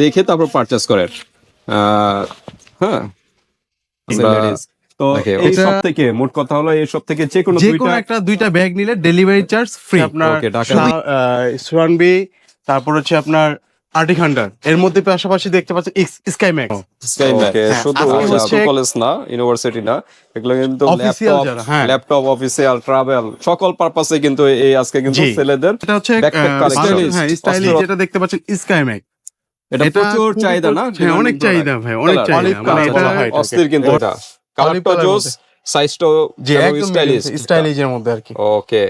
দেখে তারপর পারচেস করেন। হ্যাঁ। তো এই সব থেকে মোট কথা হলো এই সব থেকে যে কোনো দুইটা একটা দুইটা ব্যাগ নিলে ডেলিভারি চার্জ ফ্রি আপনার তারপর হচ্ছে এর মধ্যে পাশাপাশি দেখতে পাচ্ছেন স্কাই ম্যাক্স Okay, হ্যাঁ, শুধু আচ্ছা, কলেজ না ইউনিভার্সিটি না। এগুলো কিন্তু ল্যাপটপ যারা। ল্যাপটপ অফিসিয়াল ট্রাভেল সকল পারপাসে কিন্তু এই আজকে কিন্তু ছেলেদের এটা হচ্ছে। হ্যাঁ স্টাইলিশ যেটা দেখতে পাচ্ছেন স্কাই ম্যাক্স এটা এটা প্রচুর চাহিদা না? হ্যাঁ অনেক চাহিদা ভাই অনেক চাহিদা মানে এটা অস্থির কিন্তু এটা কালারটা জোস সাইজটাও জি একদম স্টাইলিশ স্টাইলিশের মধ্যে আর কি। ওকে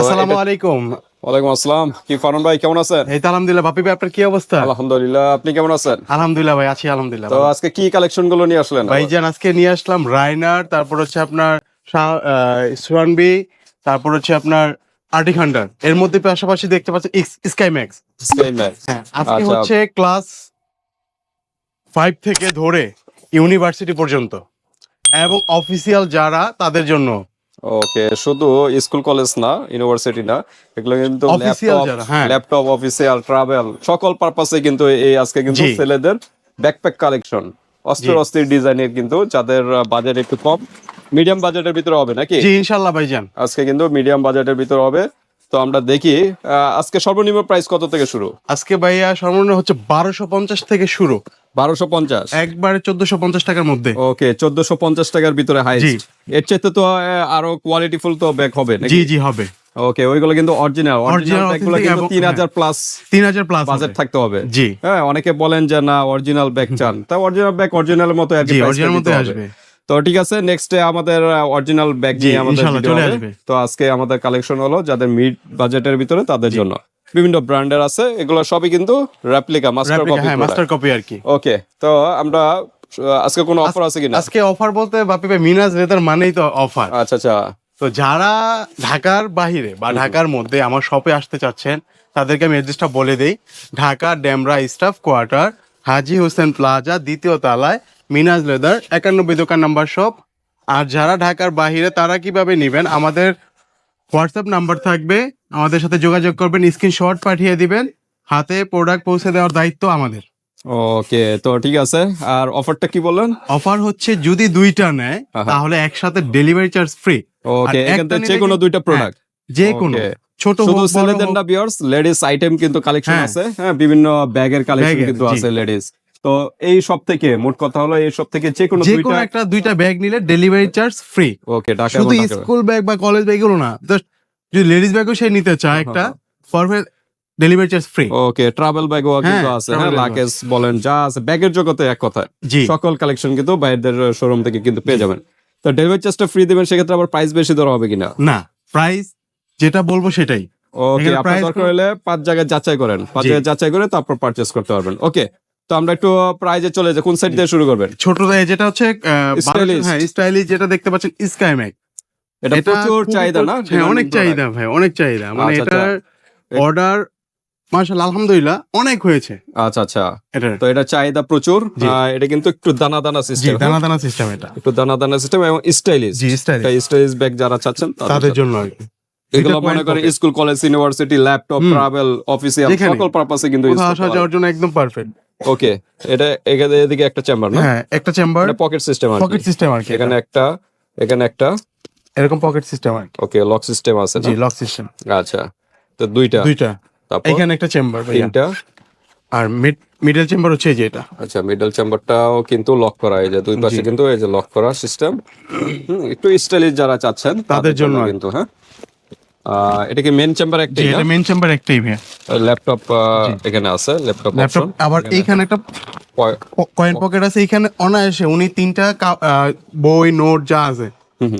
আসসালামু আলাইকুম। ওয়ালাইকুম আসসালাম। কি ফারুন ভাই কেমন আছেন? এই তো আলহামদুলিল্লাহ বাপি ভাই আপনার কি অবস্থা? আলহামদুলিল্লাহ আপনি কেমন আছেন? আলহামদুলিল্লাহ ভাই আছি আলহামদুলিল্লাহ তো আজকে কি কালেকশনগুলো নিয়ে আসলেন? ভাইজান আজকে নিয়ে আসলাম রাইনার তারপর হচ্ছে আপনার সোয়ানবি তারপর হচ্ছে আপনার আর্টিক হান্টার এর মধ্যে পাশাপাশি দেখতে পাচ্ছেন স্কাই ম্যাক্স Max। হ্যাঁ আজকে আচ্ছা। হচ্ছে ক্লাস ফাইভ থেকে ধরে ইউনিভার্সিটি পর্যন্ত এবং অফিসিয়াল যারা তাদের জন্য ওকে শুধু স্কুল কলেজ না ইউনিভার্সিটি না এগুলো কিন্তু হ্যাঁ। ল্যাপটপ অফিসিয়াল ট্রাভেল সকল পারপাসে কিন্তু এই আজকে কিন্তু ছেলেদের ব্যাকপ্যাক কালেকশন অস্থির জি। অস্থির ডিজাইনের কিন্তু যাদের বাজেট একটু কম। মিডিয়াম বাজেটের ভিতরে হবে নাকি? জি ইনশাল্লাহ ভাইজান। আজকে কিন্তু মিডিয়াম বাজেটের ভিতরে হবে। তো আমরা দেখি আজকে সর্বনিম্ন প্রাইস কত থেকে শুরু? আজকে ভাইয়া সর্বনিম্ন হচ্ছে বারোশো পঞ্চাশ থেকে শুরু। বারোশো পঞ্চাশ? একবারে চোদ্দশো পঞ্চাশ টাকার মধ্যে। ওকে চোদ্দশো পঞ্চাশ টাকার ভিতরে হাই এর চাইতে তো আরও কোয়ালিটিফুল তো ব্যাগ হবে নাকি? জি জি হবে। ওকে ওইগুলো কিন্তু অরিজিনাল অরিজিনাল ব্যাগগুলো কিন্তু এবং- তিন হাজার প্লাস তিন হাজার প্লাস বাজেট থাকতে হবে। জি। হ্যাঁ অনেকে বলেন যে না অরিজিনাল ব্যাগ চান। তা অরিজিনাল ব্যাগ অরিজিনাল মতো আর কি অরিজিনাল দিতে আসবে। তো ঠিক আছে নেক্সট আমাদের অরিজিনাল ব্যাগ নিয়ে আমাদের চলে আসবে। তো আজকে আমাদের কালেকশন হলো যাদের মিড বাজেটের ভিতরে তাদের জন্য। বিভিন্ন ব্র্যান্ডের আছে এগুলো সবই কিন্তু রেপ্লিকা মাস্টার কপি হ্যাঁ মাস্টার কপি আর কি। ওকে তো আমরা আজকে কোনো অফার আছে কিনা? আজকে অফার বলতে বাপি ভাই মিনাজ লেদার মানেই তো অফার আচ্ছা আচ্ছা। তো যারা ঢাকার বাহিরে বা ঢাকার মধ্যে আমার শপে আসতে চাচ্ছেন তাদেরকে আমি অ্যাড্রেসটা বলে দেই। Dhaka Demra staff quarter Haji Hossain plaza দ্বিতীয় তলায় মিনাজ লেদার একানব্বই দোকান নাম্বার শপ আর যারা ঢাকার বাহিরে তারা কীভাবে নেবেন? আমাদের হোয়াটসঅ্যাপ নাম্বার থাকবে। আমাদের সাথে যোগাযোগ করবেন স্ক্রিনশট পাঠিয়ে দিবেন। হাতে প্রোডাক্ট পৌঁছে দেওয়ার দায়িত্ব আমাদের। ওকে তো ঠিক আছে। আর অফারটা কি বললেন? অফার হচ্ছে যদি দুইটা নেয় তাহলে একসাথে ডেলিভারি চার্জ ফ্রি। ওকে এখান থেকে যে কোনো দুইটা প্রোডাক্ট যে কোনো ছোট শুধু ছেলেদের না বিয়ার্স লেডিস আইটেম কিন্তু কালেকশন হ্যাঁ। আছে। হ্যাঁ বিভিন্ন ব্যাগের কালেকশন কিন্তু আছে লেডিস তো এই সব থেকে মোট কথা হলো এই সব থেকে যে কোনো দুইটা একটা দুইটা ব্যাগ নিলে delivery charge free okay Dhaka শুধু স্কুল ব্যাগ বা কলেজ ব্যাগগুলো না। Just যদি লেডিস ব্যাগও সে নিতে চায় একটা perfect delivery charge free okay travel ব্যাগও কিন্তু আছে হ্যাঁ লাগেজ বলেন যা আছে ব্যাগের জগতে এক কথা। সকল কালেকশন কিন্তু বাইরের শোরুম থেকে কিন্তু পেয়ে যাবেন। তো ডেলিভারি চার্জটা ফ্রি দিবেন সেক্ষেত্রে আবার প্রাইস বেশি ধরা হবে কিনা? না প্রাইস যেটা বলব সেটাই। ওকে আপনার দরকার হলে পাঁচ জায়গায় যাচাই করেন। পাঁচ জায়গায় যাচাই করে তারপর পারচেস করতে পারবেন। ওকে তো আমরা একটু প্রাইজে চলে যাই। কোন সাইড দিয়ে শুরু করবেন? ছোট যেটা হচ্ছে হ্যাঁ স্টাইলিশ যেটা দেখতে পাচ্ছেন স্কাই ম্যাক এটা প্রচুর চাহিদা না? হ্যাঁ অনেক চাহিদা ভাই অনেক চাহিদা। মানে আচ্ছা, এটার অর্ডার মার্শাল আলহামদুলিল্লাহ অনেক হয়েছে। আচ্ছা আচ্ছা। তো এটা চাহিদা প্রচুর এটা কিন্তু একটু দানা দানা সিস্টেম দানা দানা সিস্টেম এটা। একটু দানা দানা সিস্টেম এবং স্টাইলিশ জি স্টাইলিশ স্টাইলিশ ব্যাগ যারা চাচ্ছেন তাদের জন্য। এগুলো মনে করে school college university laptop travel official সকল পারপাসে কিন্তু আসা যাওয়ার জন্য একদম পারফেক্ট ওকে এটা এখানে এদিকে একটা চেম্বার না? হ্যাঁ একটা চেম্বার এটা পকেট সিস্টেম আর পকেট সিস্টেম আর কি এখানে একটা এখানে একটা। এরকম পকেট সিস্টেম আর ওকে লক সিস্টেম আছে জি লক সিস্টেম আচ্ছা তো দুইটা। দুইটা। তারপর? এখানে একটা চেম্বার তিনটা। আর মিড মিডল চেম্বার হচ্ছে যে এটা। আচ্ছা মিডল চেম্বারটাও কিন্তু লক করা এই যে দুই পাশে কিন্তু এই যে লক করা সিস্টেম একটু স্টাইলিশ যারা চাচ্ছেন তাদের জন্য কিন্তু হ্যাঁ। এটা কি মেন চেম্বার একটাই এটা মেন চেম্বার একটাই ভাই ল্যাপটপ এখানে আছে ল্যাপটপ ল্যাপটপ আবার এইখানে একটা কয়েন পকেট আছে এইখানে অনায়াসে উনি তিনটা বই নোট যা আছে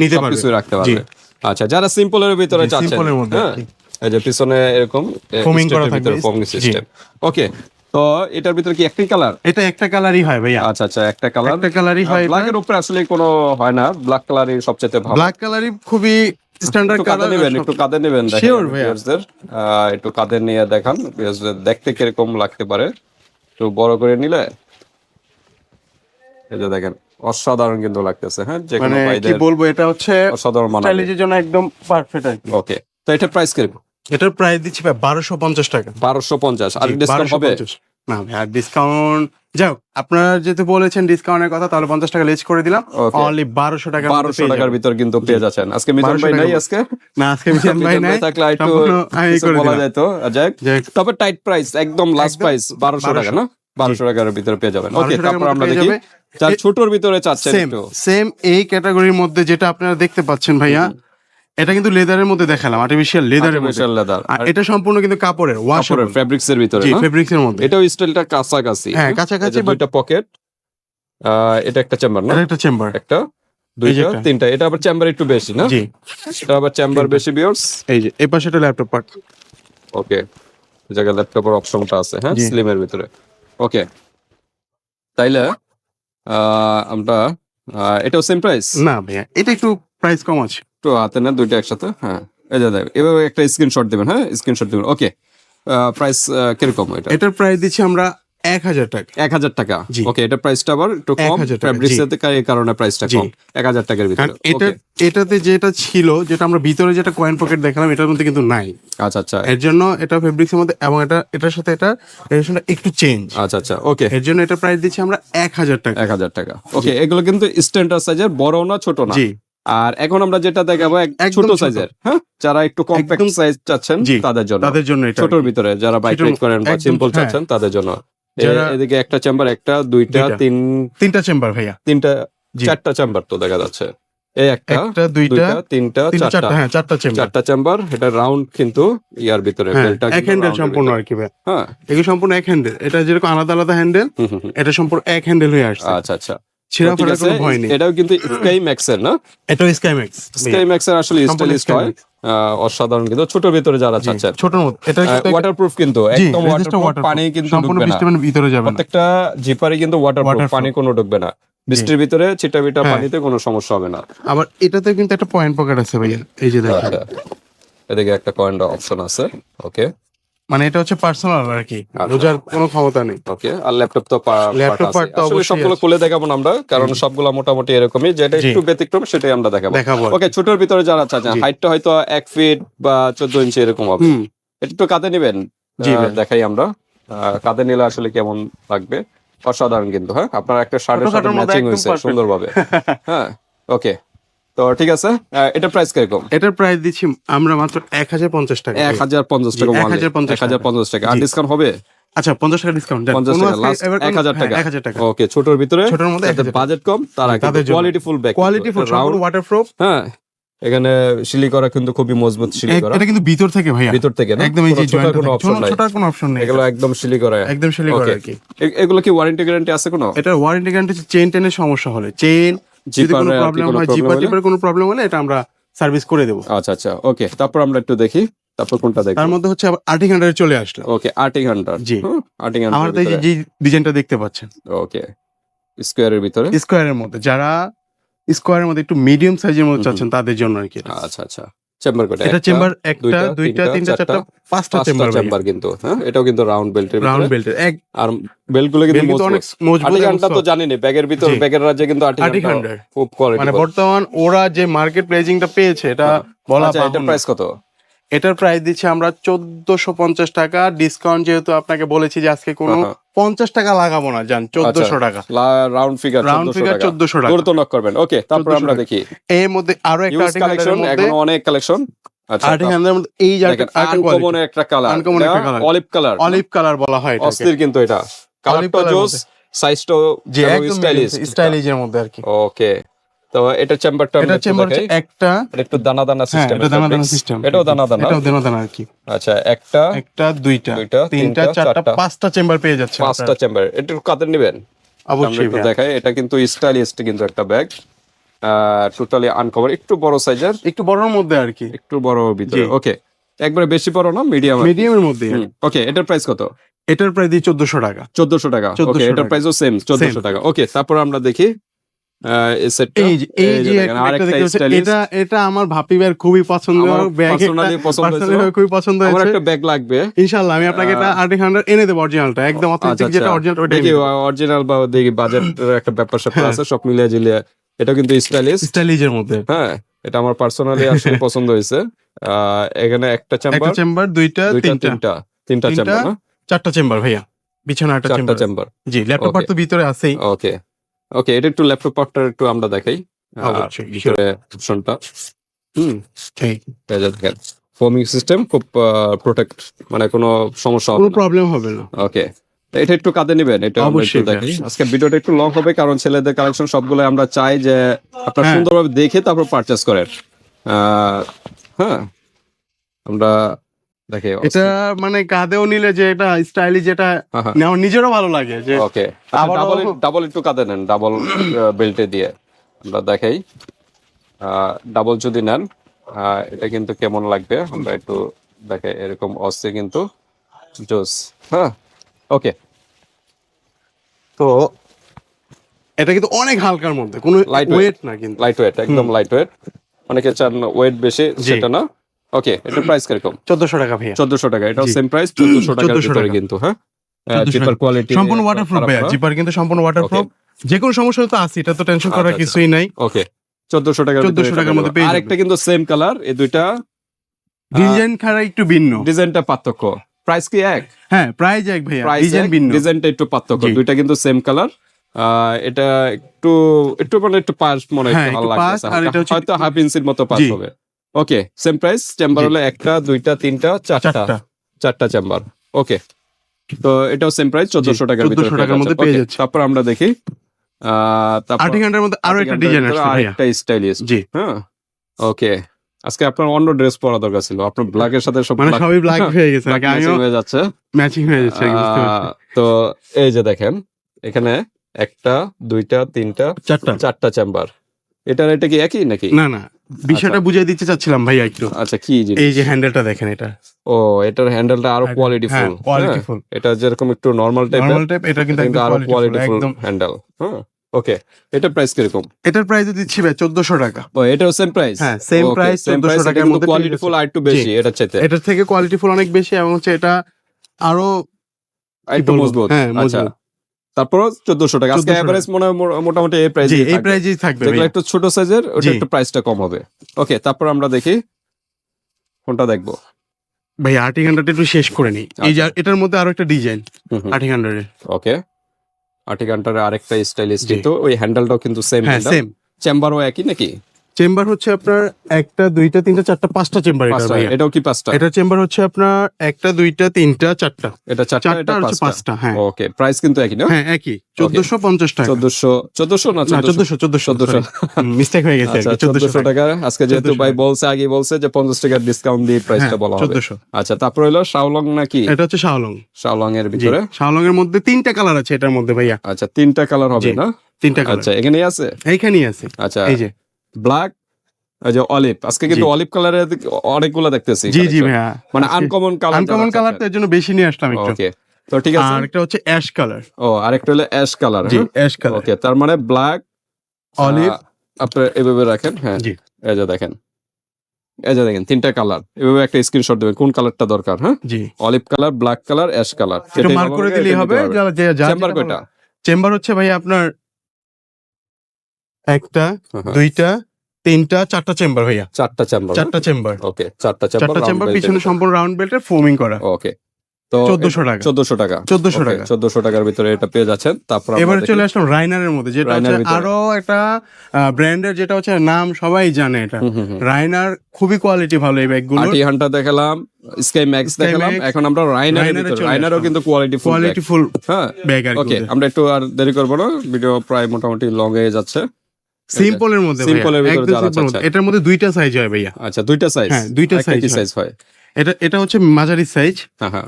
নিতে পারবে। রাখতে পারবে। আচ্ছা যারা সিম্পলের ভিতরে চাচ্ছেন এর মধ্যে হ্যাঁ। এই যে পিছনে এরকম Foaming করা থাকবে। ফোমিং সিস্টেম ওকে তো এটার ভিতরে কি একটাই কালার এটা একটা কালারই হয় ভাইয়া। আচ্ছা আচ্ছা একটা কালার একটা কালারই হয় ব্ল্যাক এর উপরে আসলে কোনো হয় না ব্ল্যাক কালারই সবচেয়ে ভালো। ব্ল্যাক কালারই খুবই স্ট্যান্ডার্ড নেবেন একটু কাঁধে নেবেন একটু নিয়ে দেখান দেখতে কীরকম লাগতে পারে। একটু বড় করে নিলে এই যে দেখেন অসাধারণ কিন্তু লাগতেছে হ্যাঁ? যে কোনো মানে কি বলব এটা হচ্ছে অসাধারণ মানাবে। স্টাইলিশের জন্য একদম পারফেক্ট আর কি। ওকে তো এটা প্রাইস কীরকম? এটার প্রাইস দিচ্ছি ভাই বারোশো পঞ্চাশ টাকা। বারোশো পঞ্চাশ। আর ডিসকাউন্ট হবে? 1250 না ভাইয়া ডিসকাউন্ট যাও আপনারা যেহেতু বলেছেন ডিসকাউন্টের কথা তাহলে পঞ্চাশ টাকা লেজ করে দিলাম। অনলি বারোশো টাকা বারোশো টাকার ভিতর কিন্তু পেয়ে যাচ্ছেন। আজকে মিজান ভাই নাই আজকে? না আজকে মিশন ভাই নাই। থাকলে একটু বলা যেত যাক, তবে টাইট প্রাইস একদম লাস্ট প্রাইস বারোশো টাকা না? বারোশো টাকার ভিতরে পেয়ে যাবেন। ওকে তারপর আমরা দেখি। যার ছোটর ভিতরে চাচ্ছেন সেম এই ক্যাটাগরির মধ্যে যেটা আপনারা দেখতে পাচ্ছেন ভাইয়া এটা কিন্তু লেদারের মধ্যে দেখালাম আর্টিফিশিয়াল লেদারের মধ্যে। লেদার আর এটা সম্পূর্ণ কিন্তু কাপড়ের ওয়াশের ফেব্রিক্স এর ভিতরে জি? ফেব্রিক্স এর মধ্যে। এটাও স্টাইলটা কাছাকাছি হ্যাঁ, কাছাকাছি, দুইটা পকেট এটা একটা চেম্বার না? একটা চেম্বার একটা দুইটা তিনটা এটা আবার চেম্বার একটু বেশি না? জি। এটা আবার চেম্বার বেশি বিয়ার্স এই যে এই পাশে একটা ল্যাপটপ পার্ট ওকে এই জায়গায় ল্যাপটপের অপশনটা আছে হ্যাঁ। স্লিমের ভিতরে। ওকে তাইলে আমরা এটাও সেম প্রাইস না ভাইয়া এটা একটু প্রাইস কম আছে। একটু হাতে না দুইটা একসাথে হ্যাঁ। এই যে এভাবে একটা স্ক্রিনশট দিবেন হ্যাঁ স্ক্রিনশট দিবেন। ওকে প্রাইস কীরকম এটা? এটার প্রাইস দিচ্ছি আমরা এক হাজার টাকা। এক হাজার টাকা। ওকে এটা প্রাইসটা আবার একটু কম 1000 টাকা, ফ্যাব্রিক্স এর কারণে প্রাইসটা কম এক হাজার টাকার ভিতরে। এটা এটাতে যেটা ছিল যেটা আমরা ভিতরে যেটা কয়েন পকেট দেখালাম এটার মধ্যে কিন্তু নাই। আচ্ছা আচ্ছা। এর জন্য এটা ফেব্রিক্সের মধ্যে এবং এটা এটার সাথে এটা রেশনটা একটু চেঞ্জ আচ্ছা আচ্ছা ওকে এর জন্য এটা প্রাইস দিচ্ছি আমরা এক হাজার টাকা। এক হাজার টাকা। ওকে এগুলো কিন্তু স্ট্যান্ডার্ড সাইজের বড় না ছোট না। জি। আর এখন আমরা যেটা দেখাবো ছোট। সাইজের হ্যাঁ? যারা একটু কম্প্যাক্ট সাইজ চাচ্ছেন তাদের জন্য। তাদের জন্য ছোটর ভিতরে যারা বাইক রাইড করেন বা সিম্পল হ্যাঁ। চাচ্ছেন তাদের জন্য। এদিকে একটা চেম্বার একটা দুইটা। তিন তিনটা চেম্বার ভাইয়া। তিনটা চারটা চেম্বার তো দেখা যাচ্ছে। এই একটা দুইটা তিনটা চারটা। হ্যাঁ চারটা চেম্বার চারটা চেম্বার এটা রাউন্ড কিন্তু ইয়ার ভিতরে হ্যাঁ বেলটা এক হ্যান্ডেল সম্পূর্ণ আর কি হ্যাঁ। এগুলো সম্পূর্ণ এক হ্যান্ডেল এটা যেরকম আলাদা আলাদা হ্যান্ডেল। এটা সম্পূর্ণ এক হ্যান্ডেল হয়ে আসছে। আচ্ছা আচ্ছা। ছিঁড়া ফাটার কোনো ভয় নেই। এটাও কিন্তু স্কাই ম্যাক্স এর না? এটাও স্কাই ম্যাক্স স্কাই ম্যাক্স এর আসলে স্টাইলিস্ট হয় অসাধারণ কিন্তু। ছোটর ভিতরে যারা চাচ্ছেন ছোট এটা ওয়াটারপ্রুফ কিন্তু একদম ওয়াটারপ্রুফ পানি কিন্তু সম্পূর্ণ বৃষ্টি ভিতরে যাবে না। প্রত্যেকটা জিপারে কিন্তু ওয়াটারপ্রুফ পানি কোনো ঢুকবে না। বৃষ্টির ভিতরে ছিটা বিটা হ্যাঁ। পানিতে কোনো সমস্যা হবে না। আবার এটাতে কিন্তু একটা পয়েন্ট পকেট আছে ভাইয়া। এই যে দেখেন। আচ্ছা। এদিকে একটা কয়েন অপশন আছে। ওকে মানে এটা হচ্ছে পার্সোনাল আর কি। বোঝার কোনো ক্ষমতা নেই। ওকে আর ল্যাপটপ তো ল্যাপটপ আছে। তো অবশ্যই সবগুলো খুলে দেখাবো না আমরা কারণ সবগুলো মোটামুটি এরকমই। যেটা একটু ব্যতিক্রম সেটাই আমরা দেখাবো। ওকে ছোটর ভিতরে যারা চাচ্ছেন জি। হাইটটা হয়তো এক ফিট বা চোদ্দ ইঞ্চি এরকম হবে। এটা একটু কাঁধে নেবেন জি দেখাই আমরা। কাঁধে নিলে আসলে কেমন লাগবে? অসাধারণ কিন্তু হ্যাঁ? আপনার একটা শার্টের সাথে ম্যাচিং হয়েছে সুন্দরভাবে। হ্যাঁ ওকে তো ঠিক আছে এটা প্রাইস কীরকম? এটার প্রাইস দিচ্ছি আমরা মাত্র এক হাজার পঞ্চাশ টাকা। এক হাজার পঞ্চাশ টাকা জি, only। 1050 এক হাজার পঞ্চাশ টাকা। আর ডিসকাউন্ট হবে? আচ্ছা পঞ্চাশ টাকা ডিসকাউন্ট পঞ্চাশ টাকা লাস্ট এক হাজার টাকা। এক হাজার টাকা। ওকে ছোটর ভিতরে ছোটর মধ্যে বাজেট কম তারা quality full bag quality full round waterproof হ্যাঁ এখানে শিলি করা কিন্তু খুবই মজবুত শিলি করা। এটা কিন্তু ভিতর থেকে ভাইয়া। ভিতর থেকে না? একদম এই যে জয়েন্ট কোনো অপশন নাই। ছোটার কোনো অপশন নেই। এগুলো একদম শিলি করা। একদম সেলি করে আর কি। এগুলো কি ওয়ারেন্টি গ্যারান্টি আছে কোনো? এটা ওয়ারেন্টি গ্যারান্টি চেইন টেনের সমস্যা হলে। চেইন যদি কোনো প্রবলেম হয় জিপার টিপার কোনো প্রবলেম হলে এটা আমরা সার্ভিস করে দেবো। আচ্ছা আচ্ছা ওকে তারপর আমরা একটু দেখি তারপর কোনটা দেখি তার মধ্যে হচ্ছে আবার আর্টিং হান্ড্রেড চলে আসলো। ওকে আর্টিং জি। আর্টিং আমার তো এই যে যে ডিজাইনটা দেখতে পাচ্ছেন। ওকে স্কোয়ারের ভিতরে। স্কোয়ারের মধ্যে যারা স্কোয়ারের মধ্যে একটু মিডিয়াম সাইজের মধ্যে চাচ্ছেন তাদের জন্য আর কি আচ্ছা আচ্ছা। চেম্বার কোটা এটা চেম্বার একটা দুইটা, তিনটা, চারটা পাঁচটা চেম্বার চেম্বার কিন্তু হ্যাঁ? এটাও কিন্তু রাউন্ড বেল্টের রাউন্ড বেল্টের এক আর বেল্টগুলো কিন্তু অনেক মজবুত হান্টার তো soft। জানি না ব্যাগের ভিতর ব্যাগের রাজ্যে কিন্তু আর্টিং আর্টিং খুব কোয়ালিটি মানে বর্তমান ওরা যে মার্কেট প্রাইজিংটা পেয়েছে এটা বলা যায় এটা প্রাইস কত? এটার প্রাইস দিচ্ছি আমরা চোদ্দশো পঞ্চাশ টাকা। ডিসকাউন্ট যেহেতু আপনাকে বলেছি যে আজকে কোনো। পঞ্চাশ টাকা লাগাবো না জান চোদ্দশো টাকা। রাউন্ড ফিগার রাউন্ড ফিগার চোদ্দশো টাকা। গুরুত্ব নক করবেন। ওকে তারপর আমরা দেখি। এর মধ্যে আরও একটা কালেকশন এখনও অনেক কালেকশন আচ্ছা মধ্যে এই আনকমন একটা কালার একটা। অলিভ কালার অলিভ কালার বলা হয় অস্থির কিন্তু এটা। কালারটা জোস সাইজটা যে স্টাইলিশ স্টাইলিশের মধ্যে। আর কি। ওকে তো এটা চেম্বারটা এটা চেম্বার একটা একটু দানা দানা সিস্টেম এটা দানা দানা সিস্টেম এটাও দানা দানা এটাও দানা দানা আর কি। আচ্ছা একটা একটা দুইটা দুইটা, তিনটা চারটা। পাঁচটা চেম্বার পেয়ে যাচ্ছে পাঁচটা চেম্বার এটা কাদের নেবেন? অবশ্যই দেখাই। এটা কিন্তু স্টাইলিশ কিন্তু একটা ব্যাগ টোটালি আনকভার একটু বড় সাইজের একটু বড়র মধ্যে আর কি। একটু বড় ভিতরে। ওকে একবারে বেশি বড় না মিডিয়াম মিডিয়ামের মধ্যে। ওকে এটার প্রাইস কত? এটার প্রাইস দিয়ে চোদ্দশো টাকা। চোদ্দশো টাকা। ওকে এটার। প্রাইসও সেম চোদ্দশো টাকা। ওকে তারপর আমরা দেখি। এটা এটা আমার ভাপি ভাইয়ের খুবই পছন্দ খুবই পছন্দ আমার হয়েছে। একটা ব্যাগ লাগবে। ইনশাআল্লাহ আমি আপনাকে এটা আর্টিং হান্ড্রেড এনে দেবো অরিজিনালটা একদম আচ্ছা অথেন্টিক যেটা অরিজিনাল ওইটা দেখি অরিজিনাল বা দেখি বাজেটের একটা ব্যাপার স্যাপার হ্যাঁ। আছে সব মিলিয়ে ঝিলিয়ে এটা কিন্তু স্টাইলিশ স্টাইলিশের মধ্যে। হ্যাঁ এটা আমার পার্সোনালি আসলে পছন্দ হয়েছে। এখানে একটা চেম্বার চেম্বার দুইটা তিনটা। তিনটা চেম্বার চারটা চেম্বার ভাইয়া। বিছানা একটা চেম্বার জি ল্যাপটপ তো ভিতরে আছেই। ওকে ওকে এটা একটু ল্যাপটপ পার্টটা একটু আমরা দেখাই। ভিতরে অপশনটা হুম দেখেন ফোমিং সিস্টেম খুব প্রোটেক্ট মানে কোনো সমস্যা হবে কোনো প্রবলেম হবে না। ওকে এটা একটু কাঁদে নেবেন এটা আমরা অবশ্যই, দেখি আজকে ভিডিওটা একটু লং হবে কারণ ছেলেদের কালেকশন সবগুলো আমরা চাই যে আপনারা হ্যাঁ। সুন্দরভাবে দেখে তারপর পারচেস করেন। আহ, হ্যাঁ আমরা এটা মানে কাঁধেও নিলে যে এটা যেটা হ্যাঁ, হ্যাঁ। নিজেরও ভালো লাগে যে ওকে ডাবল ডাবল একটু কাঁদে নেন ডাবল বেল্টে দিয়ে। আমরা দেখাই। ডাবল যদি নেন এটা কিন্তু কেমন লাগবে? আমরা একটু দেখাই এরকম অস্তে কিন্তু জোস। হ্যাঁ ওকে তো এটা কিন্তু অনেক হালকার মধ্যে কোনো লাইট ওয়েট না কিন্তু। লাইট ওয়েট একদম লাইট ওয়েট অনেকে চান ওয়েট বেশি। সেটা না। ওকে এটা প্রাইস কীরকম? চোদ্দশো টাকা ভাইয়া। চোদ্দশো টাকা এটাও সেম প্রাইস চোদ্দশো টাকার 1400 ভিতরে কিন্তু হ্যাঁ? 1400 চিপার কোয়ালিটি সম্পূর্ণ ওয়াটারপ্রুফ ভাইয়া জিপার কিন্তু সম্পূর্ণ ওয়াটারপ্রুফ যে কোনো সমস্যা তো আছে এটা তো টেনশন করার আচ্ছা, কিছুই নাই। ওকে চোদ্দশো টাকার 1400 টাকার মধ্যে পেয়ে আরেকটা কিন্তু সেম কালার এই দুইটা ডিজাইন একটু ভিন্ন। ডিজাইনটা পার্থক্য। প্রাইস কি এক? হ্যাঁ প্রাইস এক ভাইয়া প্রাইস ডিজাইন ভিন্ন। ডিজাইনটা একটু পার্থক্য দুইটা কিন্তু সেম কালার এটা একটু একটু মানে একটু পাস মনে হয় হ্যাঁ, ভালো লাগছে হচ্ছে- হয়তো হাফ ইঞ্চির মতো পাস হবে। Okay same price chamber. হলো একটা দুইটা তিনটা চারটা। চারটা। চেম্বার ওকে তো এটাও সেম প্রাইস চোদ্দশো টাকার 1400 টাকার মধ্যে। পেয়ে যাচ্ছে। তারপর আমরা দেখি আহ, তারপর আর্টিং হান্ডের মধ্যে আরও একটা ডিজাইন আসছে আরেকটা স্টাইলিশ জি। হ্যাঁ ওকে আজকে আপনার অন্য ড্রেস পরা দরকার ছিল। আপনার ব্ল্যাক এর সাথে সব মানে সবই ব্ল্যাক হয়ে গেছে নাকি হয়ে যাচ্ছে। ম্যাচিং হয়ে যাচ্ছে তো এই যে দেখেন এখানে একটা দুইটা তিনটা চারটা। চারটা চেম্বার এটার এটা কি একই নাকি? না না। বিষয়টা বুঝিয়ে দিতে চাচ্ছিলাম ভাইয়া একটু আচ্ছা কি? এই যে হ্যান্ডেলটা দেখেন এটা। ও এটার হ্যান্ডেলটা আরও কোয়ালিটি ফুল কোয়ালিটি ফুল এটা যেরকম একটু নর্মাল টাইপের নরমাল টাইপ এটা কিন্তু আরও কোয়ালিটি ফুল একদম। হ্যান্ডেল হ্যাঁ ওকে এটা প্রাইস কীরকম? এটার প্রাইস দিচ্ছি ভাই চোদ্দশো টাকা। ও এটাও সেম প্রাইস হ্যাঁ, same price, 1400 টাকার মধ্যে কোয়ালিটি ফুল আর একটু বেশি এটা চাইতে। এটার থেকে কোয়ালিটি ফুল অনেক বেশি এবং হচ্ছে এটা আরও একটু মজবুত। হ্যাঁ, আচ্ছা। মজবুত। তারপরও চোদ্দশো টাকা। আজকে 1400 এভারেজ মনে হয় মোটামুটি এই প্রাইস এই প্রাইজেই থাকবে যেগুলো একটু ছোট সাইজের ওটা একটু প্রাইসটা কম হবে। ওকে তারপর আমরা দেখি কোনটা দেখব। ভাই আর্টিং হান্ড্রেড একটু শেষ করে নিই। এই যে আচ্ছা। এটার মধ্যে আরও একটা ডিজাইন আর্টিং হান্ড্রেডের ওকে আর্টিং আর্টিকান্টারের আরেকটা স্টাইলিশ কিন্তু ওই হ্যান্ডেলটাও কিন্তু সেম হ্যাঁ সেম চেম্বারও একই নাকি? চেম্বার হচ্ছে আপনার একটা দুইটা তিনটা চারটা পাঁচটা চেম্বার এটা পাঁচটা ভাইয়া। এটাও কি পাঁচটা? এটা চেম্বার হচ্ছে আপনার একটা দুইটা তিনটা চারটা। এটা চারটা চারটা এটা আর হচ্ছে পাঁচটা। পাঁচটা হ্যাঁ। ওকে প্রাইস কিন্তু একই না? হ্যাঁ একই। চোদ্দশো পঞ্চাশ টাকা। চোদ্দশো চোদ্দশো না না চোদ্দশো? চোদ্দশো চোদ্দশো 1400 মিস্টেক হয়ে গেছে আচ্ছা চোদ্দশো চোদ্দশো টাকা। আজকে যেহেতু 1400 ভাই বলছে আগে বলছে যে পঞ্চাশ টাকার ডিসকাউন্ট দিয়ে প্রাইসটা বলা হবে। চোদ্দশো। আচ্ছা তারপর হলো শাওলং নাকি? এটা হচ্ছে শাওলং শাওলং এর জি ভিতরে? শাওলং এর মধ্যে তিনটা কালার আছে এটার মধ্যে ভাইয়া। আচ্ছা তিনটা কালার হবে জি, না? তিনটা কালার আচ্ছা এখানেই আছে? এইখানেই আছে। আচ্ছা এই যে। ব্ল্যাক যে অলিভ আজকে কিন্তু অলিভ কালারের অনেকগুলো দেখতেছি জি জি ভাইয়া। মানে আনকমন কালার আনকমন কালার তো এর জন্য বেশি নিয়ে আসলাম একটু। ওকে তো ঠিক আছে। আর একটা হচ্ছে অ্যাশ কালার ও আরেকটা হলো অ্যাশ কালার জি অ্যাশ কালার ওকে তার মানে ব্ল্যাক অলিভ আপনি এভাবে রাখেন হ্যাঁ? জি। এই যে দেখেন। এই যে দেখেন তিনটা কালার এভাবে একটা স্ক্রিনশট দেবেন কোন কালারটা দরকার হ্যাঁ? জি। Olive colour black colour ash colour একটু মার্ক করে দিলেই হবে চেম্বার কয়টা চেম্বার হচ্ছে ভাই আপনার একটা হ্যাঁ। দুইটা তিনটা চারটা চেম্বার ভাইয়া। চারটা চেম্বার চারটা চেম্বার ওকে চারটা চেম্বার চারটা চেম্বার পিছনে সম্পূর্ণ রাউন্ড বেল্টের ফোমিং করা। ওকে তো চোদ্দশো টাকা। চোদ্দশো টাকা। চোদ্দশো টাকা। চোদ্দশো টাকার ভিতরে এটা পেয়ে যাচ্ছেন। তারপর এবারে চলে আসলাম রাইনারের মধ্যে যেটা হচ্ছে আরও একটা ব্র্যান্ডের যেটা হচ্ছে নাম সবাই জানে এটা। রাইনার খুবই কোয়ালিটি ভালো এই ব্যাগগুলো আরটি হান্টার দেখালাম স্কাই ম্যাক্স দেখালাম। এখন আমরা রাইনারের রাইনারে ভিতরে। রাইনারও কিন্তু কোয়ালিটি ফুল কোয়ালিটি ফুল হ্যাঁ। ব্যাগ আর ওকে আমরা একটু আর দেরি করব না। ভিডিও প্রায় মোটামুটি লং হয়ে যাচ্ছে। সিম্পল এর মধ্যে ভাইয়া, ভিতরে যারা। চাচ্ছে। এটার মধ্যে দুইটা সাইজ হয় ভাইয়া। আচ্ছা দুইটা সাইজ হ্যাঁ, দুইটা হয়। সাইজ হয়। এটা এটা হচ্ছে মাঝারি সাইজ হ্যাঁ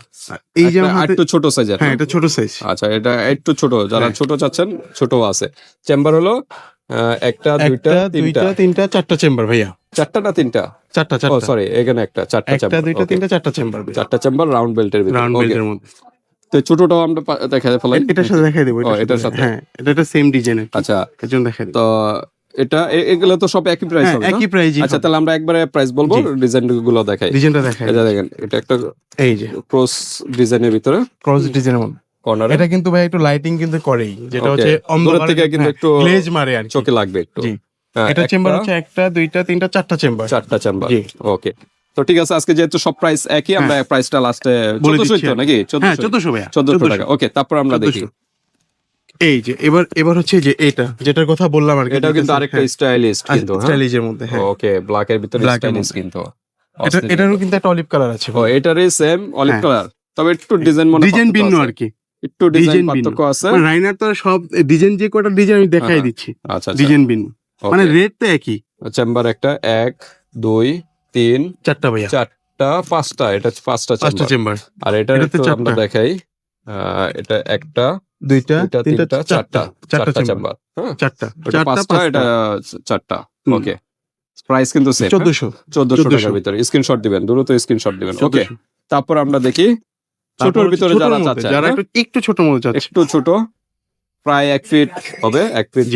এই যে একটা ছোট সাইজের হ্যাঁ এটা ছোট সাইজ আচ্ছা এটা একটু ছোট যারা হ্যাঁ। ছোট চাচ্ছেন ছোট আছে। চেম্বার হলো একটা দুইটা তিনটা। তিনটা চারটা চেম্বার ভাইয়া। চারটা না তিনটা? চারটা চারটা। সরি এখানে একটা চারটা চেম্বার দুইটা তিনটা চারটা চেম্বার চারটা চেম্বার রাউন্ড বেল্টের ভিতরে। রাউন্ড বেল্টের মধ্যে। তো ছোটটাও আমরা দেখাতে ফেলাই। এটার সাথে দেখাই দেবো এটার সাথে? হ্যাঁ এটা একটা সেম ডিজাইনের আচ্ছা। এর দেখাই তো এটা এগুলো তো সব একই প্রাইস হ্যাঁ হবে একই প্রাইজই আচ্ছা তাহলে আমরা একবারে প্রাইস বলব ডিজাইনগুলো দেখাই। ডিজাইনটা দেখাই। এটা দেখেন এটা একটা এই যে। ক্রস ডিজাইনের ভিতরে। ক্রস ডিজাইনের মধ্যে। কর্নারে এটা কিন্তু ভাই একটু লাইটিং কিন্তু করেই যেটা হচ্ছে দূরের থেকে কিন্তু একটু গ্লেজ মারে আর চোখে লাগবে একটু। হ্যাঁ, এটা চেম্বার হচ্ছে একটা দুইটা তিনটা চারটা চেম্বার চারটা চেম্বার ওকে তো ঠিক আছে আজকে যেহেতু সব প্রাইস একই আমরা প্রাইসটা লাস্টে চোদ্দশো। নাকি? হ্যাঁ চোদ্দশো চোদ্দশো টাকা। ওকে তারপর আমরা দেখি। এই যে এবার এবার হচ্ছে যে এটা যেটার কথা বললাম আর কি এটাও কিন্তু আরেকটা স্টাইলিস্ট কিন্তু হ্যাঁ? স্টাইলিজের মধ্যে হ্যাঁ। ওকে ব্ল্যাক এর ভিতরে স্টাইলিশ কিন্তু। এটা এটারও কিন্তু। একটা অলিভ কালার আছে। ও এটারই সেম অলিভ হ্যাঁ। কালার তবে একটু ডিজাইন মনে ডিজাইন ভিন্ন আর কি। একটু ডিজাইন পার্থক্য আছে। মানে রাইনার তো সব ডিজাইন যে কটা ডিজাইন আমি দেখাই হ্যাঁ, দিচ্ছি আচ্ছা আচ্ছা। ডিজাইন ভিন্ন। মানে রেট তো একই। চেম্বার একটা এক দুই তিন চারটা ভাইয়া। চারটা পাঁচটা এটা পাঁচটা পাঁচটা চেম্বার আর এটা আমরা দেখাই। এটা একটা দুইটা তিনটা চারটা। চারটা। চেম্বার হ্যাঁ চারটা। পাঁচটা এটা চারটা। ওকে প্রাইস কিন্তু সেম চোদ্দশো। চোদ্দশো 1400 টাকার ভিতরে। স্ক্রিনশট দিবেন দ্রুত স্ক্রিনশট দিবেন। ওকে তারপর আমরা দেখি ছোটর ভিতরে যারা চাচ্ছে যারা হ্যাঁ? একটু ছোট মতো চাচ্ছে। একটু ছোট প্রায় এক ফিট হবে এক ফিট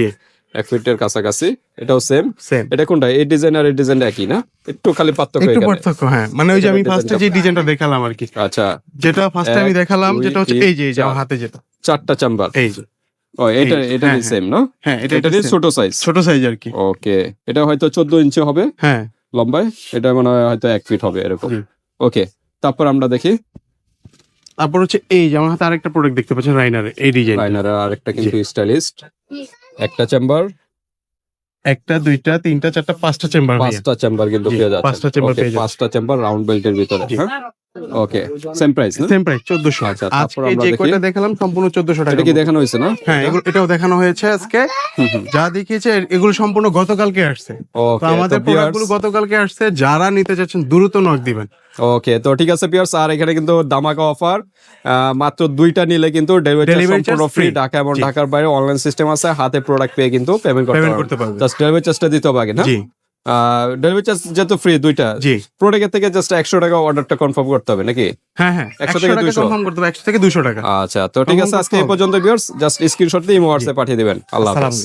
এক ফিটের কাছাকাছি এটাও সেম সেম এটা কোনটা? এই ডিজাইন আর এই ডিজাইন একই না? একটু খালি পার্থক্য একটু পার্থক্য হ্যাঁ। মানে ওই যে আমি ফার্স্টে যে ডিজাইনটা দেখালাম আর কি। আচ্ছা। যেটা ফার্স্টে আমি দেখালাম যেটা হচ্ছে এই যে এই যে আমার হাতে যেটা। চারটা চেম্বার এই যে। ও এটা এটা হ্যাঁ, সেম না হ্যাঁ এটা এটা ছোট সাইজ ছোট সাইজ আর কি। ওকে। এটা হয়তো চোদ্দ ইঞ্চি হবে। হ্যাঁ। লম্বায়। এটা মনে হয় হয়তো এক ফিট হবে এরকম। ওকে। তারপর আমরা দেখি। তারপর হচ্ছে এই যে আমার হাতে আরেকটা প্রোডাক্ট দেখতে পাচ্ছেন রাইনার এই ডিজাইন লাইনার আর একটা কিন্তু স্টাইলিস্ট একটা চেম্বার একটা দুইটা তিনটা চারটা পাঁচটা চেম্বার পাঁচটা চেম্বার কিন্তু পেয়ে যাচ্ছে পাঁচটা চেম্বার পাঁচটা চেম্বার রাউন্ড বেল্টের ভিতরে। হ্যাঁ? Okay same price same price চোদ্দশো। আচ্ছা, আজকে যে কয়টা দেখালাম সম্পূর্ণ চোদ্দশো টাকা এটা কি দেখানো হয়েছে না? হ্যাঁ এটাও দেখানো হয়েছে আজকে। যা দেখিয়েছে এগুলো সম্পূর্ণ গতকালকে আসছে। তো আমাদের প্রোডাক্টগুলো গতকালকে আসছে যারা নিতে চাচ্ছেন দ্রুত নক দিবেন। ওকে তো ঠিক আছে পিয়ার্স আর এখানে কিন্তু দামাকা অফার মাত্র দুইটা নিলে কিন্তু ডেলিভারি সম্পূর্ণ ফ্রি ঢাকা এবং ঢাকার বাইরে অনলাইন সিস্টেম আছে হাতে প্রোডাক্ট পেয়ে কিন্তু পেমেন্ট করতে পারবেন। জাস্ট ডেলিভারি চার্জটা দিতে হবে আগে না? জি। ডেলিভারি চার্জ যেহেতু ফ্রি দুইটা জি। প্রোডাক্টের থেকে জাস্ট একশো টাকা অর্ডারটা কনফার্ম করতে হবে নাকি? হ্যাঁ হ্যাঁ একশো থেকে টাকা 200 কনফার্ম করতে হবে একশো থেকে দুশো টাকা। আচ্ছা তো ঠিক আছে আজকে এই পর্যন্ত ভিউয়ার্স জাস্ট স্ক্রিনশট দিয়ে হোয়াটসঅ্যাপ পাঠিয়ে দেবেন। আল্লাহ হাফেজ।